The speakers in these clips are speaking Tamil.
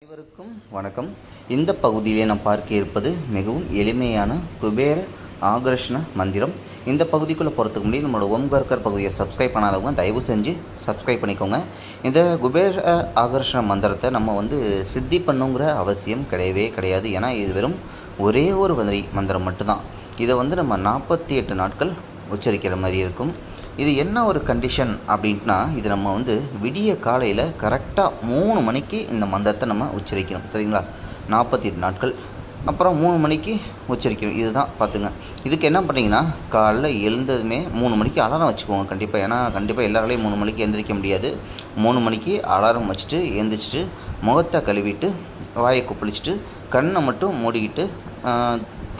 அனைவருக்கும் வணக்கம். இந்த பகுதியிலே நாம் பார்க்க இருப்பது மிகவும் எளிமையான குபேர ஆகர்ஷண மந்திரம். இந்த பகுதிக்குள்ளே போகிறதுக்கு முன்னாடி நம்மளோட ஓம்கர்கர் பகுதியை சப்ஸ்கிரைப் பண்ணாதவங்க தயவு செஞ்சு சப்ஸ்கிரைப் பண்ணிக்கோங்க. இந்த குபேர ஆகர்ஷண மந்திரத்தை நம்ம வந்து சித்தி பண்ணுங்கிற அவசியம் கிடையவே கிடையாது. ஏன்னா இது வெறும் ஒரே ஒரு வந்திரி மந்திரம் மட்டும்தான். இதை வந்து நம்ம நாற்பத்தி எட்டு நாட்கள் உச்சரிக்கிற மாதிரி இருக்கும். இது என்ன ஒரு கண்டிஷன் அப்படின்ட்டுனா இது நம்ம வந்து விடிய காலையில் கரெக்டாக மூணு மணிக்கு இந்த மந்திரத்தை நம்ம உச்சரிக்கணும் சரிங்களா? நாற்பத்தி எட்டு நாட்கள். அப்புறம் மூணு மணிக்கு உச்சரிக்கணும் இதுதான் பார்த்துங்க. இதுக்கு என்ன பண்ணீங்கன்னா காலைல எழுந்ததுமே மூணு மணிக்கு அலாரம் வச்சுக்கோங்க கண்டிப்பாக ஏன்னா கண்டிப்பாக எல்லாராலையும் மூணு மணிக்கு எந்திரிக்க முடியாது. மூணு மணிக்கு அலாரம் வச்சுட்டு எழுந்திரிச்சிட்டு முகத்தை கழுவிட்டு வாயை குப்பளிச்சிட்டு கண்ணை மட்டும் மூடிக்கிட்டு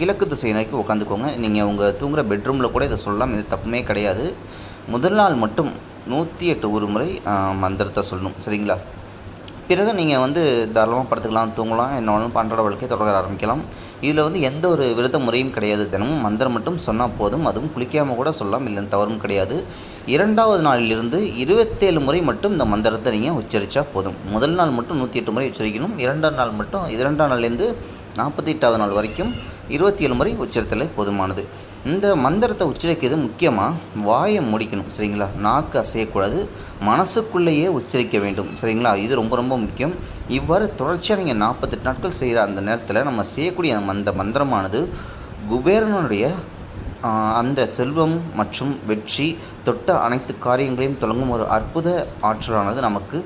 கிழக்கு திசை நோக்கி உட்காந்துக்கோங்க நீங்கள் உங்கள் தூங்குகிற பெட்ரூமில் கூட இதை சொல்லலாம். இது தப்புமே கிடையாது. முதல் நாள் மட்டும் நூற்றி எட்டு ஒரு முறை மந்திரத்தை சொல்லணும். சரிங்களா? பிறகு நீங்கள் வந்து தாராளமாக படுத்துக்கலாம் தூங்கலாம். என்ன பன்றாட வாழ்க்கையை தொடர ஆரம்பிக்கலாம். இதில் வந்து எந்த ஒரு விரத முறையும் கிடையாது. தினமும் மந்திரம் மட்டும் சொன்னால் போதும். அதுவும் குளிக்காமல் கூட சொல்லலாம். இல்லை தவறும் கிடையாது. இரண்டாவது நாளிலிருந்து இருபத்தேழு முறை மட்டும் இந்த மந்திரத்தை நீங்கள் உச்சரித்தா போதும். முதல் நாள் மட்டும் நூற்றி எட்டு முறை உச்சரிக்கணும். இரண்டாம் நாள் மட்டும் இரண்டாம் நாள்லேருந்து நாற்பத்தி எட்டாவது நாள் வரைக்கும் இருபத்தி ஏழு முறை உச்சரித்தலை போதுமானது. இந்த மந்திரத்தை உச்சரிக்கிறது முக்கியமாக வாயை முடிக்கணும் சரிங்களா? நாக்கு அசையக்கூடாது. மனசுக்குள்ளேயே உச்சரிக்க வேண்டும் சரிங்களா? இது ரொம்ப ரொம்ப முக்கியம். இவ்வாறு தொடர்ச்சியாக நீங்கள் நாற்பத்தெட்டு நாட்கள் செய்கிற அந்த நேரத்தில் நம்ம செய்யக்கூடிய அந்த மந்திரமானது குபேரனுடைய அந்த செல்வம் மற்றும் வெற்றி தொட்ட அனைத்து காரியங்களையும் தொடங்கும் ஒரு அற்புத ஆற்றலானது நமக்கு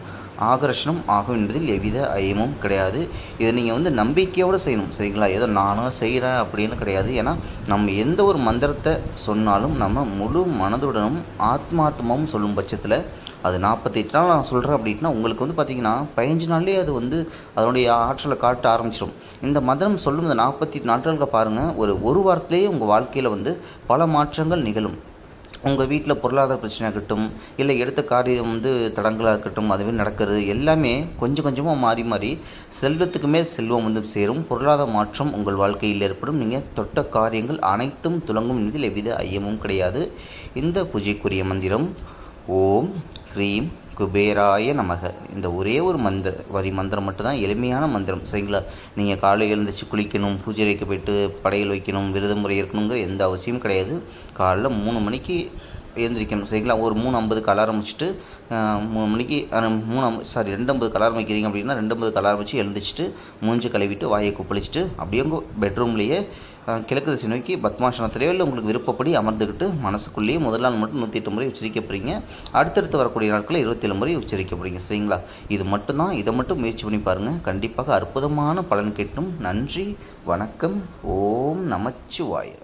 ஆகர்ஷணம் ஆகும் என்பதில் எவ்வித ஐயமும் கிடையாது. இதை நீங்கள் வந்து நம்பிக்கையோடு செய்யணும் சரிங்களா? ஏதோ நானும் செய்கிறேன் அப்படின்னு கிடையாது. ஏன்னா நம்ம எந்த ஒரு மந்திரத்தை சொன்னாலும் நம்ம முழு மனதுடனும் ஆத்மாத்மாவும் சொல்லும் பட்சத்தில் அது நாற்பத்தெட்டு நாள் நான் சொல்கிறேன் அப்படின்னா உங்களுக்கு வந்து பார்த்தீங்கன்னா பதினஞ்சு நாள்லேயே அது வந்து அதனுடைய ஆற்றலை காட்ட ஆரம்பிச்சிடும் இந்த மந்திரம் சொல்லும் இந்த நாற்பத்தி நாட்களுக்கு பாருங்கள் ஒரு ஒரு வாரத்திலேயே உங்கள் வாழ்க்கையில் வந்து பல மாற்றங்கள் நிகழும். உங்கள் வீட்டில் பொருளாதார பிரச்சனை இருக்கட்டும் இல்லை எடுத்த காரியம் வந்து தடங்களாக இருக்கட்டும் அதுவே நடக்கிறது எல்லாமே கொஞ்சம் கொஞ்சமாக மாறி மாறி செல்வத்துக்கு மேல் செல்வம் வந்து சேரும். பொருளாதார மாற்றம் உங்கள் வாழ்க்கையில் ஏற்படும். நீங்கள் தொட்ட காரியங்கள் அனைத்தும் துலங்கும். என்பதில் எவ்வித ஐயமும் கிடையாது. இந்த பூஜைக்குரிய மந்திரம் ஓம் ஹ்ரீம் குபேராய நமக. இந்த ஒரே ஒரு மந்திர வரி மந்திரம் மட்டும்தான் எளிமையான மந்திரம். சரிங்களா? நீங்கள் காலை எழுந்திரிச்சு குளிக்கணும் பூஜை வைக்க போயிட்டு படையல் வைக்கணும் விரதம் முறை இருக்கணுங்கிற எந்த அவசியமும் கிடையாது. காலைல மூணு மணிக்கு எழுந்திரிக்கணும் சரிங்களா? ஒரு மூணு ஐம்பதுக்கு அலாரம் வச்சுட்டு மூணு மணிக்கு மூணு சாரி ரெண்டு ஐம்பதுக்கு அலாரம் வைக்கிறீங்க அப்படின்னா ரெண்டு ஐம்பதுக்கு அலாரம் வச்சு எழுந்திரிச்சிட்டு மூஞ்சி கழுவிட்டு வாயை குப்பளிச்சுட்டு அப்படியே உங்கள் பெட்ரூம்லேயே கிழக்கு திசை நோக்கி பத்மாசனத்திலேயோ இல்லை உங்களுக்கு விருப்பப்படி அமர்ந்துக்கிட்டு மனசுக்குள்ளேயே முதல் நாள் மட்டும் நூற்றி எட்டு முறை உச்சரிக்க போகிறீங்க அடுத்தடுத்து வரக்கூடிய நாட்களில் இருபத்தேழு முறை உச்சரிக்க போகிறீங்க சரிங்களா? இது மட்டும்தான். இதை மட்டும் முயற்சி பண்ணி பாருங்கள் கண்டிப்பாக அற்புதமான பலன் கேட்டும். நன்றி வணக்கம். ஓம் நமச்சிவாய